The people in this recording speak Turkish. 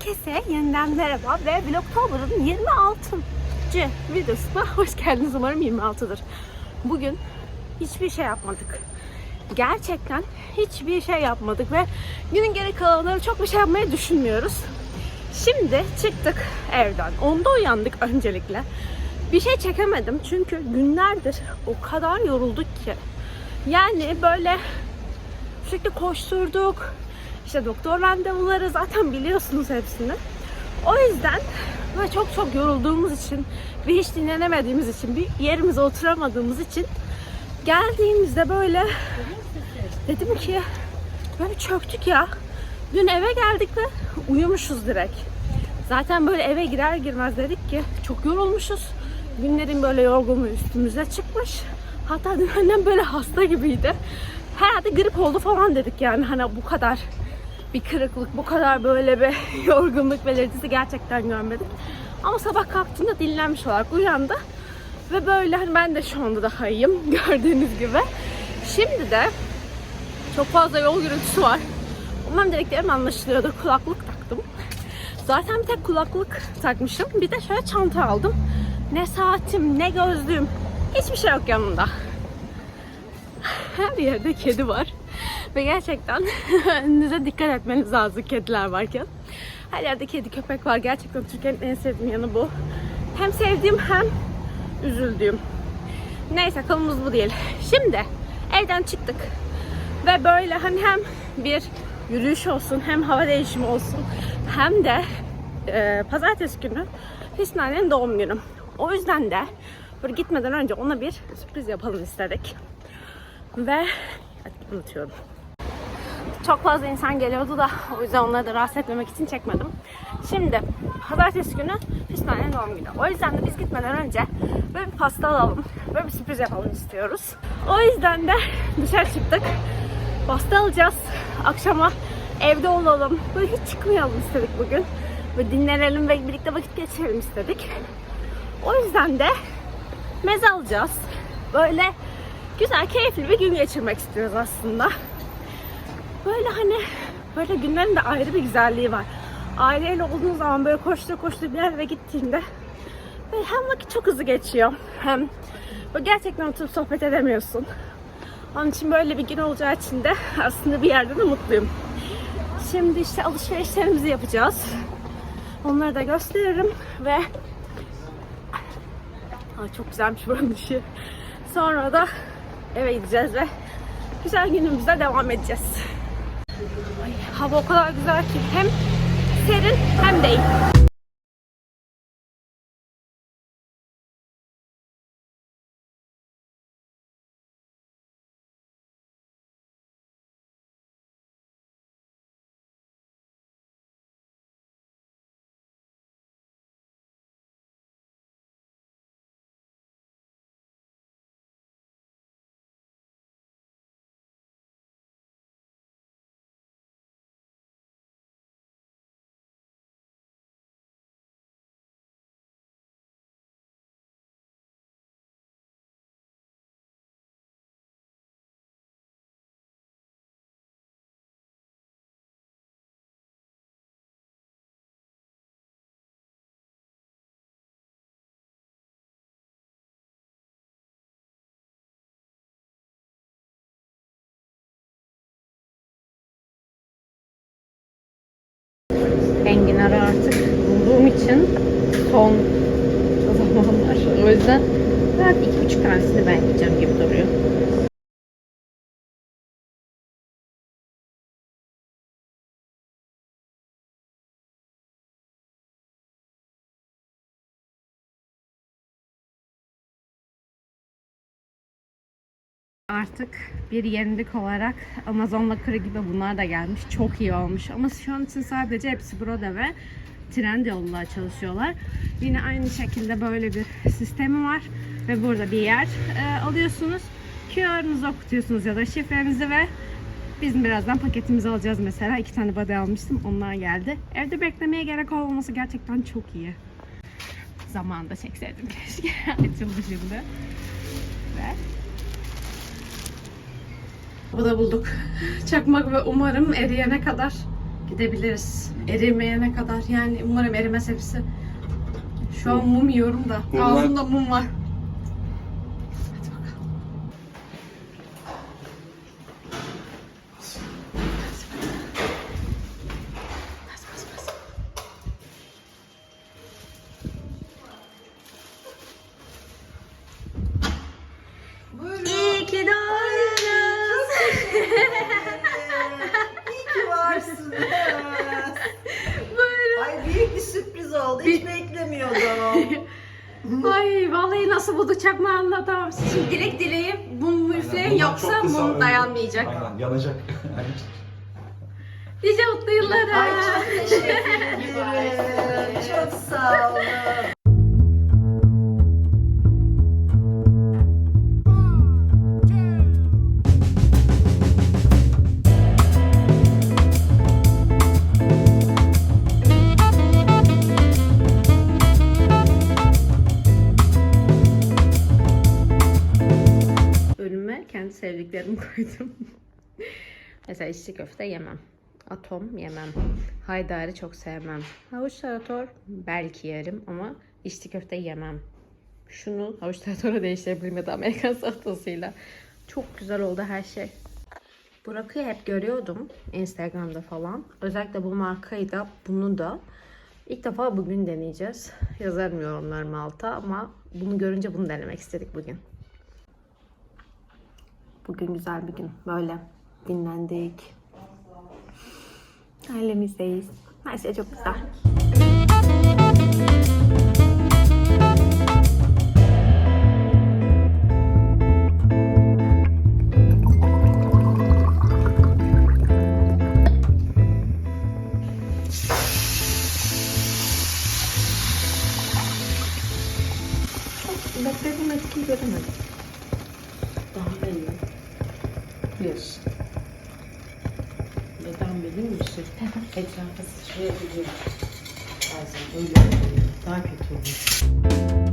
Herkese yeniden merhaba ve Vlogtober'ın 26. videosuna hoş geldiniz. Umarım 26'dır. Bugün hiçbir şey yapmadık. Gerçekten hiçbir şey yapmadık ve günün geri kalanları çok bir şey yapmayı düşünmüyoruz. Şimdi çıktık evden. Onda uyandık öncelikle. Bir şey çekemedim çünkü günlerdir o kadar yorulduk ki. Yani böyle sürekli koşturduk. İşte doktor randevuları zaten biliyorsunuz hepsini. O yüzden ve çok çok yorulduğumuz için ve hiç dinlenemediğimiz için bir yerimize oturamadığımız için geldiğimizde böyle dedim ki böyle çöktük ya. Dün eve geldik ve uyumuşuz direkt. Zaten böyle eve girer girmez dedik ki çok yorulmuşuz. Günlerin böyle yorgunluğu üstümüze çıkmış. Hatta dün annem böyle hasta gibiydi. Herhalde grip oldu falan dedik yani hani bu kadar bir kırıklık, bu kadar böyle bir yorgunluk belirtisi gerçekten görmedik. Ama sabah kalktığında dinlenmiş olarak uyandı. Ve böyle hani ben de şu anda daha iyiyim gördüğünüz gibi. Şimdi de çok fazla yol gürültüsü var. Umarım dediklerim anlaşılıyordur. Kulaklık taktım. Zaten bir tek kulaklık takmışım. Bir de şöyle çanta aldım. Ne saatim, ne gözlüğüm. Hiçbir şey yok yanımda. Her yerde kedi var. Ve gerçekten önünüze dikkat etmeniz lazım kediler varken. Her yerde kedi köpek var. Gerçekten Türkiye'nin en sevdiğim yanı bu. Hem sevdiğim hem üzüldüğüm. Neyse konumuz bu değil. Şimdi evden çıktık. Ve böyle hani hem bir yürüyüş olsun hem hava değişimi olsun hem de e, pazartesi günü Hüsnü annenin doğum günü. O yüzden de böyle gitmeden önce ona bir sürpriz yapalım istedik. Ve unutuyorum. Çok fazla insan geliyordu da o yüzden onları da rahatsız etmemek için çekmedim. Şimdi pazartesi günü Hüsnü annenin doğum günü. O yüzden de biz gitmeden önce böyle bir pasta alalım. Böyle bir sürpriz yapalım istiyoruz. O yüzden de dışarı çıktık. Pasta alacağız. Akşama evde olalım. Böyle hiç çıkmayalım istedik bugün. Böyle dinlenelim ve birlikte vakit geçirelim istedik. O yüzden de meze alacağız. Böyle güzel, keyifli bir gün geçirmek istiyoruz aslında. Böyle hani böyle günlerin de ayrı bir güzelliği var. Aileyle olduğun zaman böyle koştur koştur bir eve gittiğinde böyle hem vakit çok hızlı geçiyor hem böyle gerçekten oturup sohbet edemiyorsun. Onun için böyle bir gün olacağı için de aslında bir yerde de mutluyum. Şimdi işte alışverişlerimizi yapacağız. Onları da gösteririm ve Aa, çok güzelmiş buranın dışı. Sonra da eve gideceğiz ve güzel günümüze devam edeceğiz. Hava o kadar güzel ki hem serin hem değil. Son zamanlar. O yüzden belki iki buçuk tanesini ben yiyeceğim gibi duruyor. Artık bir yenilik olarak Amazon Locker gibi bunlar da gelmiş. Çok iyi olmuş. Ama şu an için sadece hepsi burada ve Trendyol'la çalışıyorlar. Yine aynı şekilde böyle bir sistemi var. Ve burada bir yer e, alıyorsunuz. QR'ınızı okutuyorsunuz ya da şifrenizi ve biz birazdan paketimizi alacağız mesela. iki tane body almıştım. Onlar geldi. Evde beklemeye gerek olmaması gerçekten çok iyi. Zamanında çekseydim keşke. Açıldı şimdi. Ve bu da bulduk. Çakmak ve umarım eriyene kadar gidebiliriz. Erimeyene kadar yani umarım erimez hepsi. Şu an mum yiyorum da ağzımda mum var. Oldu. Hiç beklemiyordum. Ay vallahi nasıl bulduk çakma anlatamam. Şimdi dilek dileği mum üfleyin yoksa kısa mum ömrü. dayanmayacak. Aynen yanacak. Nice mutlu yıllara. Ay çok teşekkür ederim. Çok sağ olun. Önüme kendi sevdiklerimi koydum. Mesela içli köfte yemem. Atom yemem. Haydari çok sevmem. Havuç tarator belki yerim ama içli köfte yemem. Şunu havuç taratora değiştirebilirim ya da Amerikan salatasıyla. Çok güzel oldu her şey. Bu rakıyı hep görüyordum Instagram'da falan. Özellikle bu markayı da bunu da. İlk defa bugün deneyeceğiz. Yazarım yorumlarıma alta ama bunu görünce bunu denemek istedik bugün. Bugün güzel bir gün. Böyle dinlendik. Ailemizdeyiz. Her şey çok güzel. Bir. Neden biliyor musun? Etrafa sıçrayabiliyor. Bazen öyle oluyor. Daha kötü oluyor.